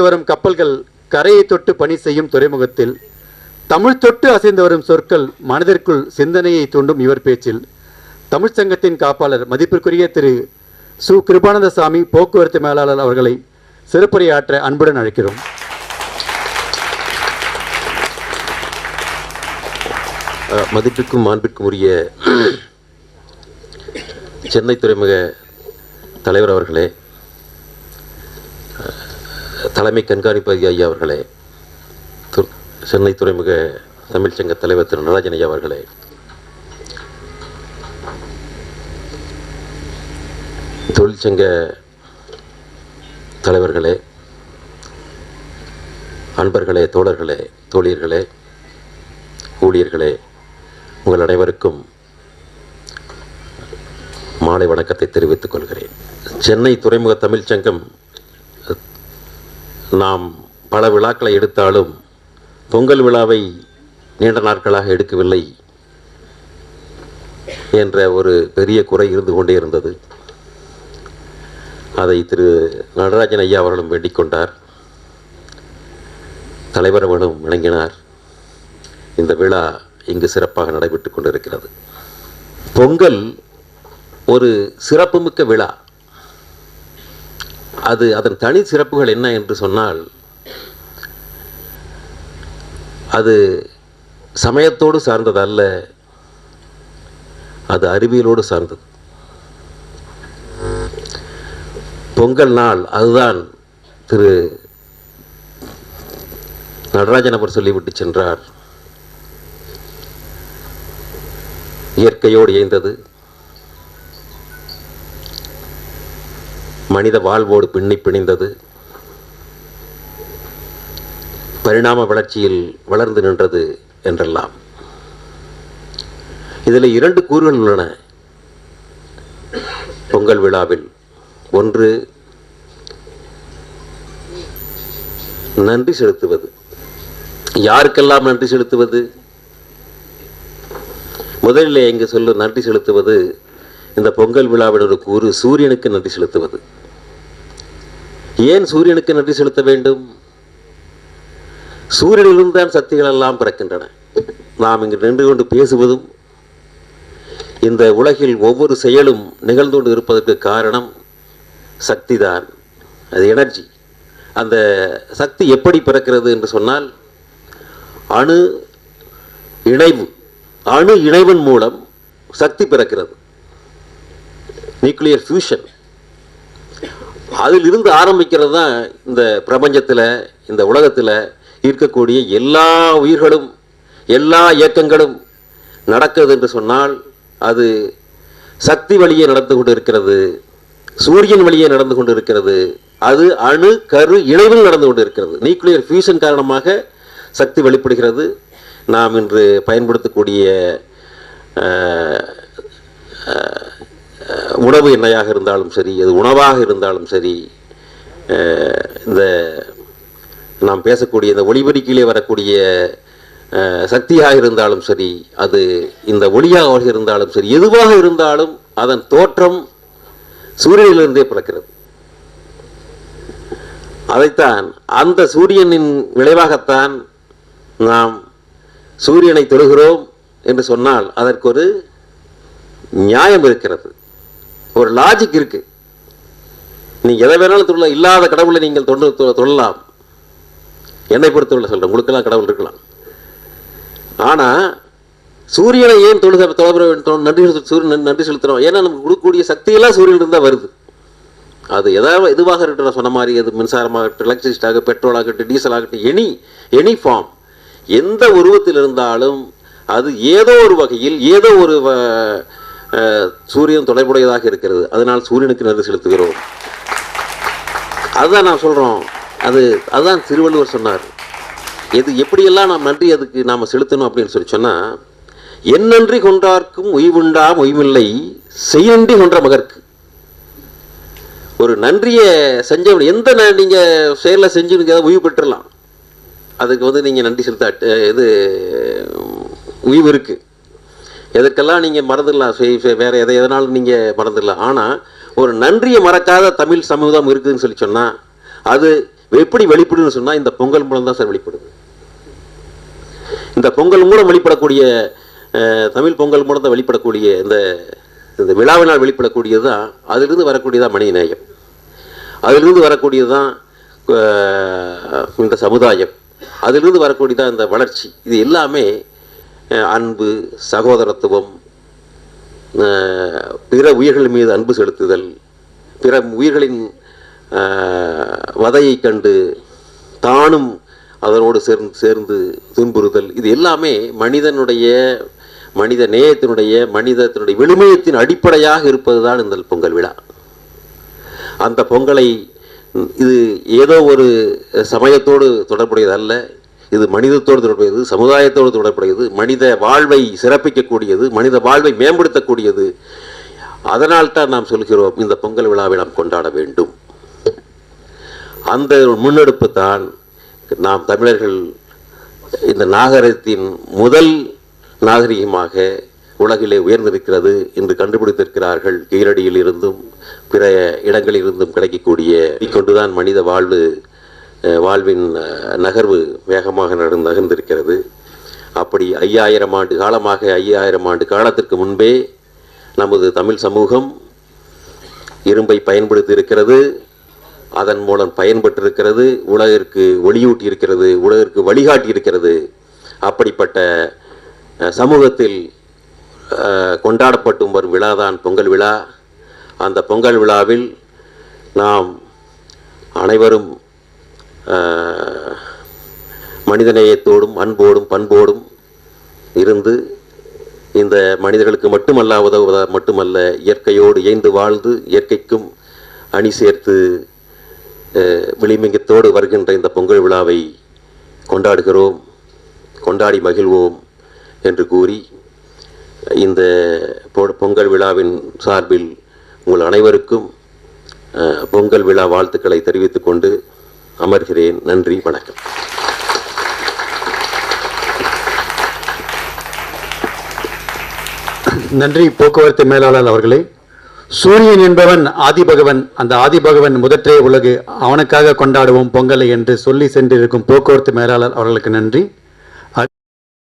வரும் கப்பல்கள் கரையை தொட்டு பணி செய்யும் துறைமுகத்தில் தமிழ் தொட்டு அசைந்து வரும் சொற்கள் மனதிற்குள் சிந்தனையை தூண்டும் இவர் பேச்சில். தமிழ்ச் சங்கத்தின் காப்பாளர் மதிப்பிற்குரிய திரு. சு. கிருபானந்த சாமி போக்குவரத்து மேலாளர் அவர்களை சிறப்புரையாற்ற அன்புடன் அழைக்கிறோம். மதிப்பிற்கும் மாண்பிற்கும் உரிய சென்னை துறைமுக தலைவர் அவர்களே தலைமை கண்காணிப்பு அதிகாரி அவர்களே சென்னை துறைமுக தமிழ்ச்சங்க தலைவர் திரு நடராஜன் ஐயா அவர்களே. தொழிற்சங்க தலைவர்களே அன்பர்களே தோழர்களே தோழியர்களே ஊழியர்களே உங்கள் அனைவருக்கும் மாலை வணக்கத்தை தெரிவித்துக் கொள்கிறேன். சென்னை துறைமுக தமிழ்ச்சங்கம் நாம் பல விழாக்களை எடுத்தாலும் பொங்கல் விழாவை நீண்ட நாட்களாக எடுக்கவில்லை என்ற ஒரு பெரிய குறை இருந்து கொண்டே இருந்தது. அதை திரு நடராஜன் ஐயா அவர்களும் வேண்டிக் கொண்டார். தலைவர் அவர்களும் விளங்கினார் இந்த விழா இங்கு சிறப்பாக நடைபெற்றுக் கொண்டிருக்கிறது. பொங்கல் ஒரு சிறப்புமிக்க விழா. அது அதன் தனி சிறப்புகள் என்ன என்று சொன்னால் அது சமயத்தோடு சார்ந்தது அல்ல அது அறிவியலோடு சார்ந்தது. பொங்கல் நாள் அதுதான் திரு நடராஜன் அவர் சொல்லிவிட்டு சென்றார். இயற்கையோடு இயந்தது. மனித வாழ்வோடு பின்னி பிணைந்தது. பரிணாம வளர்ச்சியில் வளர்ந்து நின்றது என்றெல்லாம். இதில் இரண்டு கூறுகள் உள்ளன. பொங்கல் விழாவில். ஒன்று நன்றி செலுத்துவது. யாருக்கெல்லாம் நன்றி செலுத்துவது? முதலில் இங்கு சொல்ல நன்றி செலுத்துவது. இந்த பொங்கல் விழாவின் ஒரு கூறு சூரியனுக்கு நன்றி செலுத்துவது. ஏன் சூரியனுக்கு நன்றி செலுத்த வேண்டும்? சூரியனிலிருந்து தான் சக்திகள் எல்லாம் பிறக்கின்றன. நாம் இங்கு நின்று கொண்டு பேசுவதும் இந்த உலகில் ஒவ்வொரு செயலும் நிகழ்ந்து கொண்டு இருப்பதற்கு காரணம் சக்தி தான் அது எனர்ஜி. அந்த சக்தி எப்படி பிறக்கிறது என்று சொன்னால் அணு இணைவு அணு இணைவன் மூலம் சக்தி பிறக்கிறது. Nuclear fusion. அதிலிருந்து ஆரம்பிக்கிறது தான் இந்த பிரபஞ்சத்தில் இந்த உலகத்தில் இருக்கக்கூடிய எல்லா உயிர்களும் எல்லா இயக்கங்களும் நடக்கிறது என்று சொன்னால் அது சக்தி வழியே நடந்து கொண்டு இருக்கிறது சூரியன் வழியே நடந்து கொண்டு இருக்கிறது அது அணு கரு இணைவில் நடந்து கொண்டு இருக்கிறது நியூக்ளியர் ஃபியூஷன் காரணமாக சக்தி வெளிப்படுகிறது. நாம் இன்று பயன்படுத்தக்கூடிய உணவு எண்ணெயாக இருந்தாலும் சரி அது உணவாக இருந்தாலும் சரி இந்த நாம் பேசக்கூடிய இந்த ஒளிபெருக்கிலே வரக்கூடிய சக்தியாக இருந்தாலும் சரி அது இந்த ஒளியாக இருந்தாலும் சரி எதுவாக இருந்தாலும் அதன் தோற்றம் சூரியனிலிருந்தே பிறக்கிறது. அதைத்தான் அந்த சூரியனின் விளைவாகத்தான் நாம் சூரியனை தொழுகிறோம் என்று சொன்னால் அதற்கு ஒரு நியாயம் இருக்கிறது. ஒரு லாஜிக் இருக்கு. நீங்க எதை வேணாலும் தொழ இல்லாத கடவுளை நீங்கள் தொண்டு தொ- தொழலாம். என்னை பொறுத்தவரை சொல்றேன் உங்களுக்கெல்லாம் கடவுள் இருக்கலாம். ஆனா சூரியனை ஏன் தொழுக தொழ நன்றி சூரியன் நன்றி செலுத்துறோம்? ஏன்னா நமக்கு கொடுக்கக்கூடிய சக்தியெல்லாம் சூரியன் தான் வருது. அது எதாவது எதுவாக இருக்கட்டும் நான் சொன்ன மாதிரி அது மின்சாரமாகட்டும் எலக்ட்ரிசிட்டி பெட்ரோல் ஆகட்டும் டீசல் ஆகட்டும் எனி எனி ஃபார்ம் எந்த உருவத்தில் இருந்தாலும் அது ஏதோ ஒரு வகையில் ஏதோ ஒரு வ- சூரியன் தொடர்புடையதாக இருக்கிறது. அதனால் சூரியனுக்கு நன்றி செலுத்துகிறோம். அதுதான் நான் சொல்கிறோம் அது அதுதான் திருவள்ளுவர் சொன்னார். எது எப்படியெல்லாம் நாம் நன்றி அதுக்கு நாம் செலுத்தணும் அப்படின்னு சொல்லி சொன்னால் என் நன்றி கொன்றார்க்கும் உய்வுண்டாம் உய்வில்லை செய்யன்றி கொன்ற மகற்கு. ஒரு நன்றியை செஞ்சவன் எந்த ந- செயலில் செயலை செஞ்சு நீங்க உய்வு பெற்றுடலாம். அதுக்கு வந்து நீங்கள் நன்றி செலுத்த இது உய்வு இருக்குது எதுக்கெல்லாம் நீங்கள் மறந்துடலாம் வேறு எதை எதனாலும் நீங்கள் மறந்துடலாம். ஆனால் ஒரு நன்றியை மறக்காத தமிழ் சமூகம் இருக்குதுன்னு சொல்லி சொன்னால் அது எப்படி வெளிப்படுதுன்னு சொன்னால் இந்த பொங்கல் மூலம் தான் சார் வெளிப்படுது. இந்த பொங்கல் மூலம் வெளிப்படக்கூடிய தமிழ் பொங்கல் மூலம் தான் வெளிப்படக்கூடிய இந்த இந்த விழாவினால் வெளிப்படக்கூடியது தான் அதிலிருந்து வரக்கூடியதான் மனித நேயம் அதிலிருந்து வரக்கூடியது தான் இந்த சமுதாயம். அதிலிருந்து வரக்கூடியதான் இந்த வளர்ச்சி. இது எல்லாமே அன்பு சகோதரத்துவம் பிற உயிர்கள் மீது அன்பு செலுத்துதல் பிற உயிர்களின் வதையை கண்டு தானும் அதனோடு சேர்ந்து சேர்ந்து துன்புறுதல். இது எல்லாமே மனிதனுடைய மனித நேயத்தினுடைய மனிதத்தினுடைய விழுமியத்தின் அடிப்படையாக இருப்பதுதான் இந்த பொங்கல் விழா. அந்த பொங்கலை இது ஏதோ ஒரு சமயத்தோடு தொடர்புடையது அல்ல இது மனிதத்தோடு தொடர்புடையது சமுதாயத்தோடு தொடர்புடையது மனித வாழ்வை சிறப்பிக்கக்கூடியது மனித வாழ்வை மேம்படுத்தக்கூடியது. அதனால் தான் நாம் சொல்கிறோம் இந்த பொங்கல் விழாவை நாம் கொண்டாட வேண்டும். அந்த முன்னெடுப்பு தான் நாம் தமிழர்கள் இந்த நாகரிகத்தின் முதல் நாகரிகமாக உலகிலே உயர்ந்திருக்கிறது என்று கண்டுபிடித்திருக்கிறார்கள். கீழடியில் இருந்தும் பிற இடங்களில் இருந்தும் கிடைக்கக்கூடிய கொண்டுதான் மனித வாழ்வு வாழ்வின் நகர்வு வேகமாக நடந்து நகர்ந்திருக்கிறது. அப்படி ஐயாயிரம் ஆண்டு காலமாக ஐயாயிரம் ஆண்டு காலத்திற்கு முன்பே நமது தமிழ் சமூகம் இரும்பை பயன்படுத்தி இருக்கிறது அதன் மூலம் பயன்பட்டிருக்கிறது உலகிற்கு ஒளியூட்டி இருக்கிறது உலகிற்கு வழிகாட்டி இருக்கிறது அப்படிப்பட்ட சமூகத்தில் கொண்டாடப்பட்டு வரும் விழாதான் பொங்கல் விழா. அந்த பொங்கல் விழாவில் நாம் அனைவரும் மனிதநேயத்தோடும் அன்போடும் பண்போடும் இருந்து இந்த மனிதர்களுக்கு மட்டுமல்ல உதவுவத மட்டுமல்ல இயற்கையோடு இயைந்து வாழ்ந்து இயற்கைக்கும் அணி சேர்த்து விளிமிங்கத்தோடு வருகின்ற இந்த பொங்கல் விழாவை கொண்டாடுகிறோம் கொண்டாடி மகிழ்வோம் என்று கூறி இந்த பொ- பொங்கல் விழாவின் சார்பில் உங்கள் அனைவருக்கும் பொங்கல் விழா வாழ்த்துக்களை தெரிவித்துக் கொண்டு அமர்கிறேன். நன்றி வணக்கம். நன்றி போக்குவரத்து மேலாளர் அவர்களே. சூரியன் என்பவன் ஆதிபகவன். அந்த ஆதிபகவன் முதற்றே உலகு. அவனுக்காக கொண்டாடுவோம் பொங்கலை என்று சொல்லி சென்றிருக்கும் போக்குவரத்து மேலாளர் அவர்களுக்கு நன்றி.